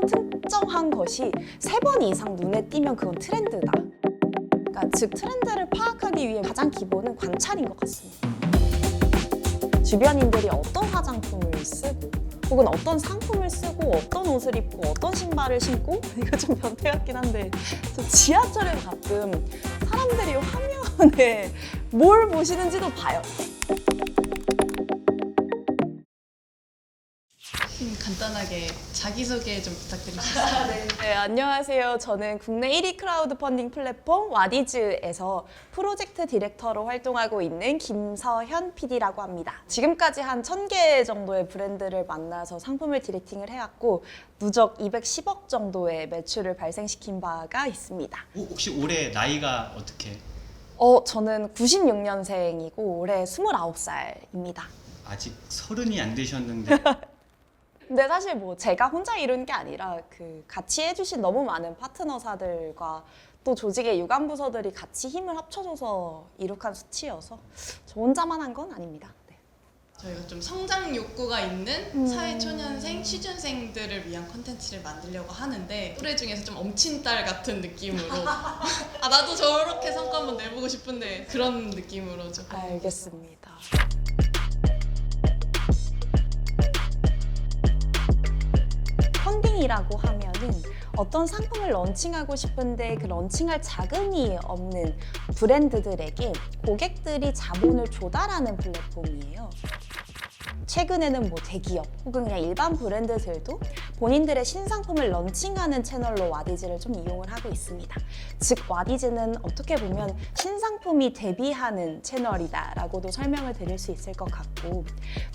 번 특정한 것이 세 번 이상 눈에 띄면 그건 트렌드다. 그러니까 즉 트렌드를 파악하기 위해 가장 기본은 관찰인 것 같습니다. 주변인들이 어떤 화장품을 쓰고 혹은 어떤 상품을 쓰고 어떤 옷을 입고 어떤 신발을 신고 이거 좀 변태 같긴 한데 저 지하철에서 가끔 사람들이 화면에 뭘 보시는지도 봐요. 간단하게 자기소개 좀 부탁드릴 수 있어요? 네, 안녕하세요. 저는 국내 1위 크라우드 펀딩 플랫폼 와디즈에서 프로젝트 디렉터로 활동하고 있는 김서현 PD라고 합니다. 지금까지 한 1000개 정도의 브랜드를 만나서 상품을 디렉팅을 해왔고 누적 210억 정도의 매출을 발생시킨 바가 있습니다. 오, 혹시 올해 나이가 어떻게? 어, 저는 96년생이고 올해 29살입니다. 아직 서른이 안 되셨는데 근데 사실 뭐 제가 혼자 이룬 게 아니라 그 같이 해주신 너무 많은 파트너사들과 또 조직의 유관 부서들이 같이 힘을 합쳐줘서 이룩한 수치여서 저 혼자만 한 건 아닙니다. 네. 저희가 좀 성장 욕구가 있는 음. 사회초년생, 취준생들을 위한 컨텐츠를 만들려고 하는데 또래 중에서 좀 엄친딸 같은 느낌으로 아 나도 저렇게 성과 한번 내보고 싶은데 그런 느낌으로 조금 알겠습니다. 펀딩이라고 하면은 어떤 상품을 런칭하고 싶은데 그 런칭할 자금이 없는 브랜드들에게 고객들이 자본을 조달하는 플랫폼이에요. 최근에는 뭐 대기업 혹은 그냥 일반 브랜드들도 본인들의 신상품을 런칭하는 채널로 와디즈를 좀 이용을 하고 있습니다. 즉 와디즈는 어떻게 보면 신상품이 데뷔하는 채널이다라고도 설명을 드릴 수 있을 것 같고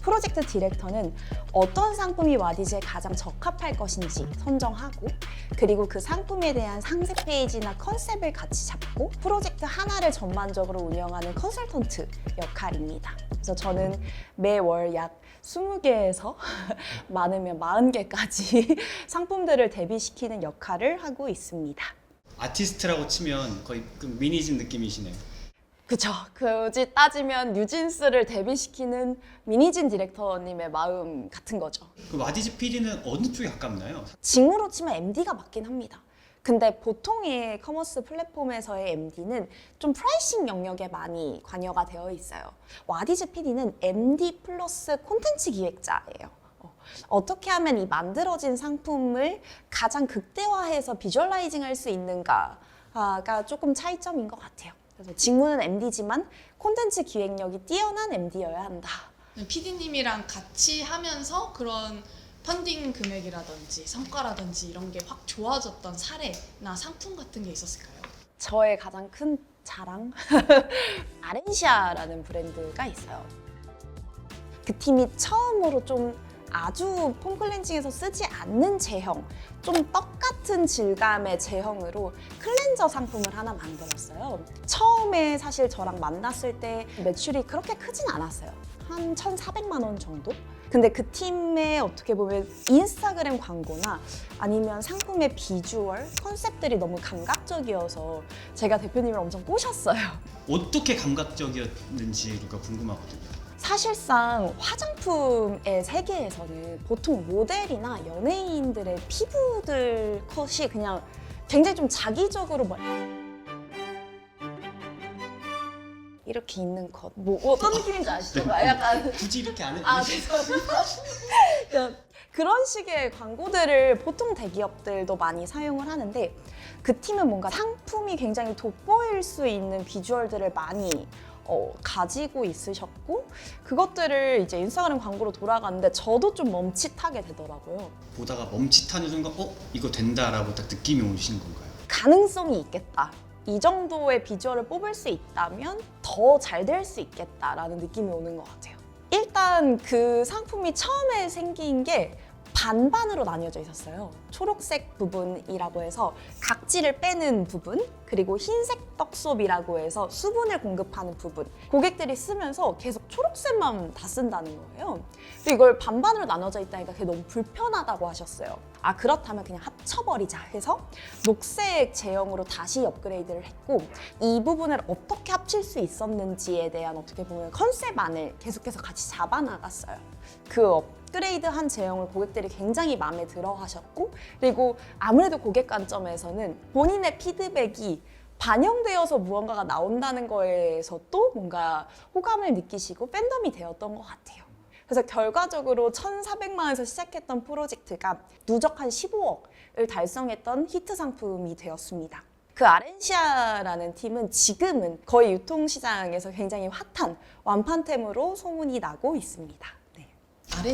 프로젝트 디렉터는 어떤 상품이 와디즈에 가장 적합할 것인지 선정하고 그리고 그 상품에 대한 상세 페이지나 컨셉을 같이 잡고 프로젝트 하나를 전반적으로 운영하는 컨설턴트 역할입니다. 그래서 저는 매월 약 20개에서 많으면 40개까지 상품들을 데뷔시키는 역할을 하고 있습니다. 아티스트라고 치면 거의 그 미니즘 느낌이시네요. 그쵸. 굳이 따지면 뉴진스를 데뷔시키는 미니진 디렉터님의 마음 같은 거죠. 그 와디즈 PD는 어느 쪽에 가깝나요? 직무로 치면 MD가 맞긴 합니다. 근데 보통의 커머스 플랫폼에서의 MD는 좀 프라이싱 영역에 많이 관여가 되어 있어요. 와디즈 PD는 MD 플러스 콘텐츠 기획자예요. 어, 어떻게 하면 이 만들어진 상품을 가장 극대화해서 비주얼라이징 할 수 있는가가 조금 차이점인 것 같아요. 그래서 직무는 MD지만 콘텐츠 기획력이 뛰어난 MD여야 한다. PD님이랑 같이 하면서 그런 펀딩 금액이라든지 성과라든지 이런 게 확 좋아졌던 사례나 상품 같은 게 있었을까요? 저의 가장 큰 자랑 아렌시아라는 브랜드가 있어요. 그 팀이 처음으로 좀 아주 폼 클렌징에서 쓰지 않는 제형, 좀 떡 같은 질감의 제형으로 클렌저 상품을 하나 만들었어요. 처음에 사실 저랑 만났을 때 매출이 그렇게 크진 않았어요. 한 1,400만 원 정도? 근데 그 팀의 어떻게 보면 인스타그램 광고나 아니면 상품의 비주얼, 컨셉들이 너무 감각적이어서 제가 대표님을 엄청 꼬셨어요. 어떻게 감각적이었는지가 궁금하거든요. 사실상 화장품의 세계에서는 보통 모델이나 연예인들의 피부들 컷이 그냥 굉장히 좀 자기적으로 뭐 이렇게 있는 컷. 뭐 어떤 느낌인지 아시죠? 약간 굳이 이렇게 안 해. 아, 죄송합니다. 그런 식의 광고들을 보통 대기업들도 많이 사용을 하는데 그 팀은 뭔가 상품이 굉장히 돋보일 수 있는 비주얼들을 많이 어, 가지고 있으셨고 그것들을 이제 인스타그램 광고로 돌아갔는데 저도 좀 멈칫하게 되더라고요. 보다가 멈칫하는 순간 어 이거 된다라고 딱 느낌이 오신 건가요? 가능성이 있겠다. 이 정도의 비주얼을 뽑을 수 있다면 더 잘 될 수 있겠다라는 느낌이 오는 것 같아요. 일단 그 상품이 처음에 생긴 게 반반으로 나뉘어져 있었어요. 초록색 부분이라고 해서 각질을 빼는 부분, 그리고 흰색 떡소비라고 해서 수분을 공급하는 부분. 고객들이 쓰면서 계속 초록색만 다 쓴다는 거예요. 근데 이걸 반반으로 나눠져 있다니까 그게 너무 불편하다고 하셨어요. 아, 그렇다면 그냥 합쳐버리자 해서 녹색 제형으로 다시 업그레이드를 했고 이 부분을 어떻게 합칠 수 있었는지에 대한 어떻게 보면 컨셉 안을 계속해서 같이 잡아나갔어요. 그 업그레이드한 제형을 고객들이 굉장히 마음에 들어 하셨고 그리고 아무래도 고객 관점에서는 본인의 피드백이 반영되어서 무언가가 나온다는 거에서 또 뭔가 호감을 느끼시고 팬덤이 되었던 것 같아요. 그래서 결과적으로 1,400만 원에서 시작했던 프로젝트가 누적 한 15억을 달성했던 히트 상품이 되었습니다. 그 아렌시아라는 팀은 지금은 거의 유통시장에서 굉장히 핫한 완판템으로 소문이 나고 있습니다. 네.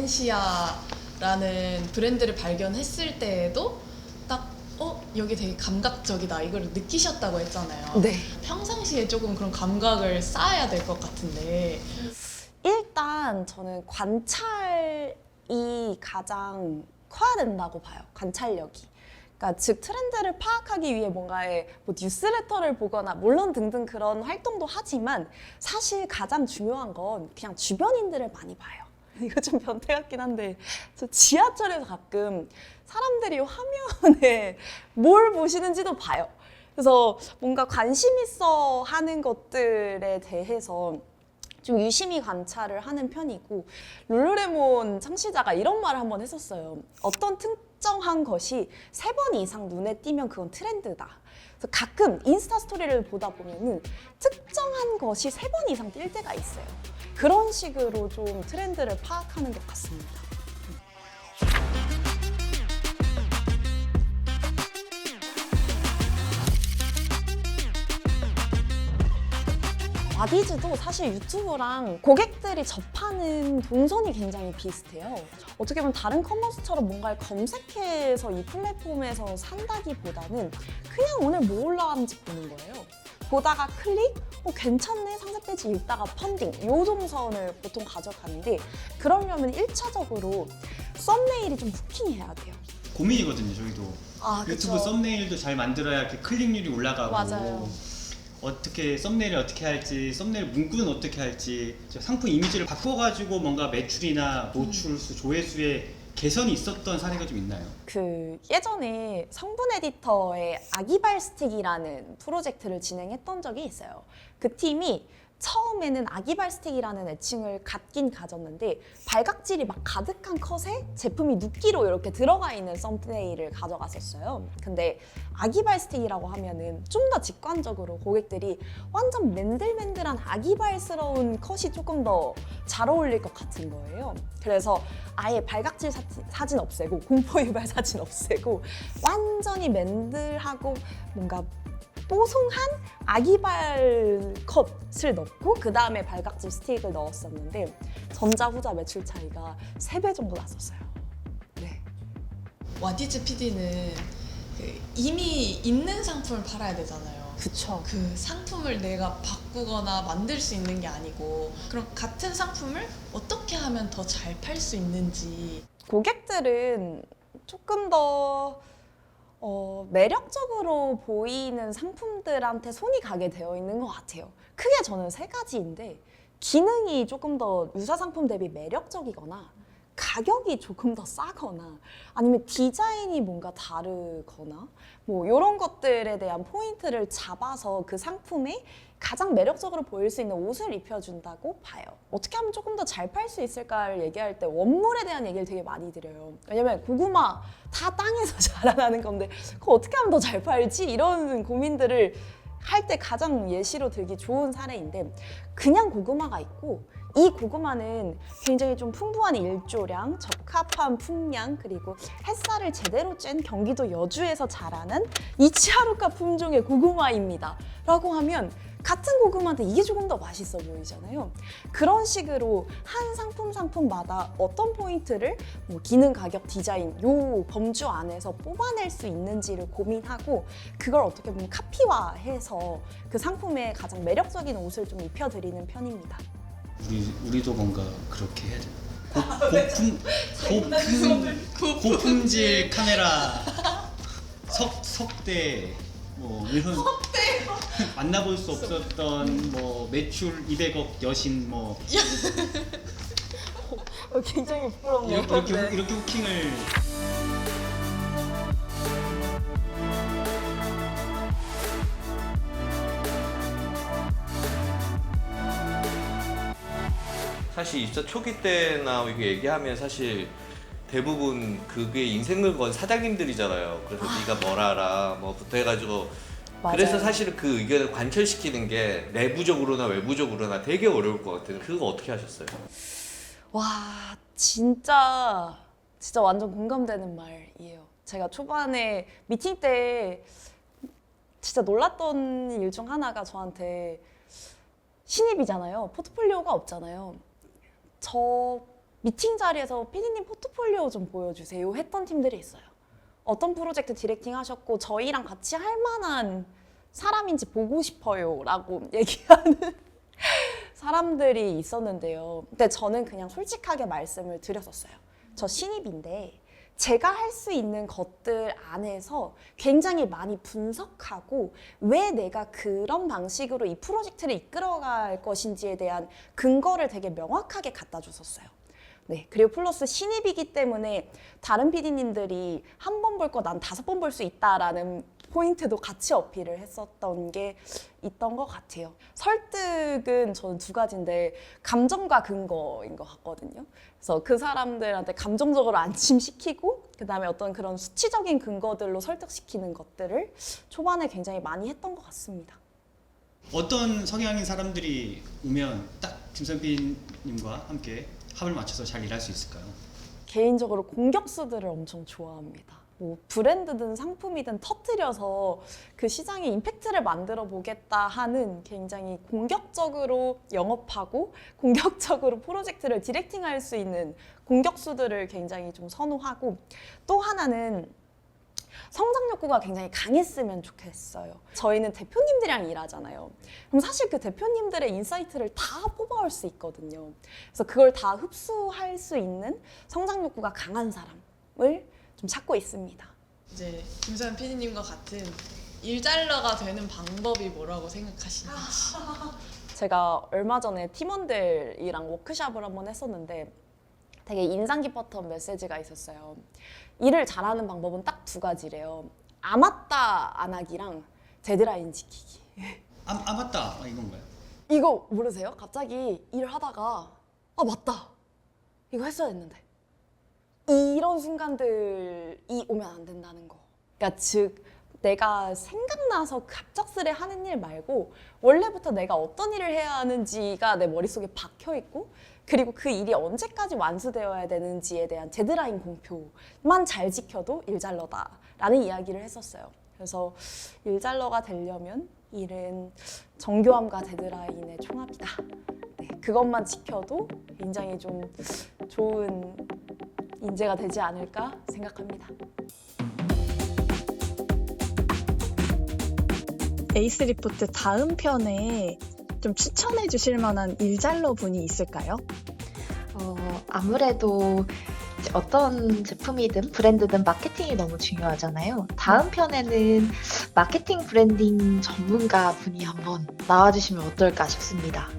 아렌시아라는 브랜드를 발견했을 때에도 딱 어? 여기 되게 감각적이다 이걸 느끼셨다고 했잖아요. 네. 평상시에 조금 그런 감각을 쌓아야 될 것 같은데 일단 저는 관찰이 가장 커야 된다고 봐요. 관찰력이. 그러니까 즉 트렌드를 파악하기 위해 뭔가의 뭐 뉴스레터를 보거나 물론 등등 그런 활동도 하지만 사실 가장 중요한 건 그냥 주변인들을 많이 봐요. 이거 좀 변태 같긴 한데 저 지하철에서 가끔 사람들이 화면에 뭘 보시는지도 봐요. 그래서 뭔가 관심 있어 하는 것들에 대해서 좀 유심히 관찰을 하는 편이고 룰루레몬 창시자가 이런 말을 한번 했었어요. 어떤 특정한 것이 세 번 이상 눈에 띄면 그건 트렌드다. 그래서 가끔 인스타 스토리를 보다 보면은 특정한 것이 세 번 이상 뜰 때가 있어요. 그런 식으로 좀 트렌드를 파악하는 것 같습니다. 와디즈도 사실 유튜브랑 고객들이 접하는 동선이 굉장히 비슷해요. 어떻게 보면 다른 커머스처럼 뭔가를 검색해서 이 플랫폼에서 산다기보다는 그냥 오늘 뭐 올라왔는지 보는 거예요. 보다가 클릭? 어, 괜찮네. 상세 페이지 읽다가 펀딩. 요 동선을 보통 가져가는데 그러려면 1차적으로 썸네일이 좀 후킹해야 돼요. 고민이거든요 저희도 아, 유튜브 그쵸. 썸네일도 잘 만들어야 이렇게 클릭률이 올라가고 맞아요. 어떻게 썸네일을 어떻게 할지 썸네일 문구는 어떻게 할지 저 상품 이미지를 바꿔가지고 뭔가 매출이나 노출수 조회수에 개선이 있었던 사례가 좀 있나요? 그 예전에 성분 에디터의 아기발 스틱이라는 프로젝트를 진행했던 적이 있어요. 그 팀이 처음에는 아기발 스틱이라는 애칭을 갖긴 가졌는데 발각질이 막 가득한 컷에 제품이 눕기로 이렇게 들어가 있는 썸네일을 가져갔었어요. 근데 아기발 스틱이라고 하면은 좀 더 직관적으로 고객들이 완전 맨들맨들한 아기발스러운 컷이 조금 더 잘 어울릴 것 같은 거예요. 그래서 아예 발각질 사진 없애고 공포 유발 사진 없애고 완전히 맨들하고 뭔가 뽀송한 아기발 컷을 넣고 그 다음에 발각질 스틱을 넣었었는데 전자 후자 매출 차이가 3배 정도 났었어요. 네. 와디즈 PD는 그 이미 있는 상품을 팔아야 되잖아요. 그쵸. 그 상품을 내가 바꾸거나 만들 수 있는 게 아니고 그럼 같은 상품을 어떻게 하면 더 잘 팔 수 있는지 고객들은 조금 더 어, 매력적으로 보이는 상품들한테 손이 가게 되어 있는 것 같아요. 크게 저는 세 가지인데 기능이 조금 더 유사 상품 대비 매력적이거나 가격이 조금 더 싸거나 아니면 디자인이 뭔가 다르거나 뭐 이런 것들에 대한 포인트를 잡아서 그 상품에 가장 매력적으로 보일 수 있는 옷을 입혀준다고 봐요. 어떻게 하면 조금 더 잘 팔 수 있을까를 얘기할 때 원물에 대한 얘기를 되게 많이 드려요. 왜냐면 고구마 다 땅에서 자라나는 건데 그거 어떻게 하면 더 잘 팔지? 이런 고민들을 할 때 가장 예시로 들기 좋은 사례인데 그냥 고구마가 있고 이 고구마는 굉장히 좀 풍부한 일조량, 적합한 풍량 그리고 햇살을 제대로 쬐는 경기도 여주에서 자라는 이치하루카 품종의 고구마입니다. 라고 하면 같은 고구마인데 이게 조금 더 맛있어 보이잖아요. 그런 식으로 한 상품 상품마다 어떤 포인트를 뭐 기능, 가격, 디자인 요 범주 안에서 뽑아낼 수 있는지를 고민하고 그걸 어떻게 보면 카피화해서 그 상품에 가장 매력적인 옷을 좀 입혀드리는 편입니다. 우리 우리도 뭔가 그렇게 해야 돼. 고, 고품 고품 고품질 카메라 석 석대 뭐 이런 만나볼 수 없었던 뭐 매출 200억 여신 뭐. 굉장히 부끄러운 이렇게 이렇게, 후- 이렇게 후킹을. 사실 입사 초기 때나 이렇게 얘기하면 사실 대부분 그게 인생을 건 사장님들이잖아요. 그래서 네가 뭘 알아 뭐부터 해가지고 맞아요. 그래서 사실은 그 의견을 관철시키는 게 내부적으로나 외부적으로나 되게 어려울 것 같아요. 그거 어떻게 하셨어요? 와 진짜 진짜 완전 공감되는 말이에요. 제가 초반에 미팅 때 진짜 놀랐던 일 중 하나가 저한테 신입이잖아요. 포트폴리오가 없잖아요. 저 미팅 자리에서 피디님 포트폴리오 좀 보여주세요 했던 팀들이 있어요. 어떤 프로젝트 디렉팅 하셨고 저희랑 같이 할 만한 사람인지 보고 싶어요 라고 얘기하는 사람들이 있었는데요. 근데 저는 그냥 솔직하게 말씀을 드렸었어요. 저 신입인데 제가 할 수 있는 것들 안에서 굉장히 많이 분석하고 왜 내가 그런 방식으로 이 프로젝트를 이끌어갈 것인지에 대한 근거를 되게 명확하게 갖다 줬었어요. 네. 그리고 플러스 신입이기 때문에 다른 PD님들이 한 번 볼 거 난 다섯 번 볼 수 있다라는 포인트도 같이 어필을 했었던 게 있던 것 같아요. 설득은 저는 두 가지인데 감정과 근거인 것 같거든요. 그래서 그 사람들한테 감정적으로 안심시키고 그다음에 어떤 그런 수치적인 근거들로 설득시키는 것들을 초반에 굉장히 많이 했던 것 같습니다. 어떤 성향인 사람들이 오면 딱 김선빈님과 함께 합을 맞춰서 잘 일할 수 있을까요? 개인적으로 공격수들을 엄청 좋아합니다. 뭐 브랜드든 상품이든 터뜨려서 그 시장에 임팩트를 만들어 보겠다 하는 굉장히 공격적으로 영업하고 공격적으로 프로젝트를 디렉팅할 수 있는 공격수들을 굉장히 좀 선호하고 또 하나는 성장 욕구가 굉장히 강했으면 좋겠어요. 저희는 대표님들이랑 일하잖아요. 그럼 사실 그 대표님들의 인사이트를 다 뽑아올 수 있거든요. 그래서 그걸 다 흡수할 수 있는 성장 욕구가 강한 사람을 좀 찾고 있습니다. 이제 김소연 PD님과 같은 일잘러가 되는 방법이 뭐라고 생각하시는지. 제가 얼마 전에 팀원들이랑 워크샵을 한번 했었는데 되게 인상 깊었던 메시지가 있었어요. 일을 잘하는 방법은 딱 두 가지래요. 아 맞다 안 하기랑 데드라인 지키기. 아, 아 맞다 아, 이건가요? 이거 모르세요? 갑자기 일을 하다가 아 맞다 이거 했어야 했는데 이런 순간들이 오면 안 된다는 거. 그러니까 즉 내가 생각나서 갑작스레 하는 일 말고 원래부터 내가 어떤 일을 해야 하는지가 내 머릿속에 박혀 있고 그리고 그 일이 언제까지 완수되어야 되는지에 대한 데드라인 공표만 잘 지켜도 일잘러다라는 이야기를 했었어요. 그래서 일잘러가 되려면 일은 정교함과 데드라인의 총합이다. 네, 그것만 지켜도 굉장히 좀 좋은 인재가 되지 않을까 생각합니다. 에이스 리포트 다음 편에 좀 추천해 주실 만한 일잘러 분이 있을까요? 어, 아무래도 어떤 제품이든 브랜드든 마케팅이 너무 중요하잖아요. 다음 편에는 마케팅 브랜딩 전문가 분이 한번 나와주시면 어떨까 싶습니다.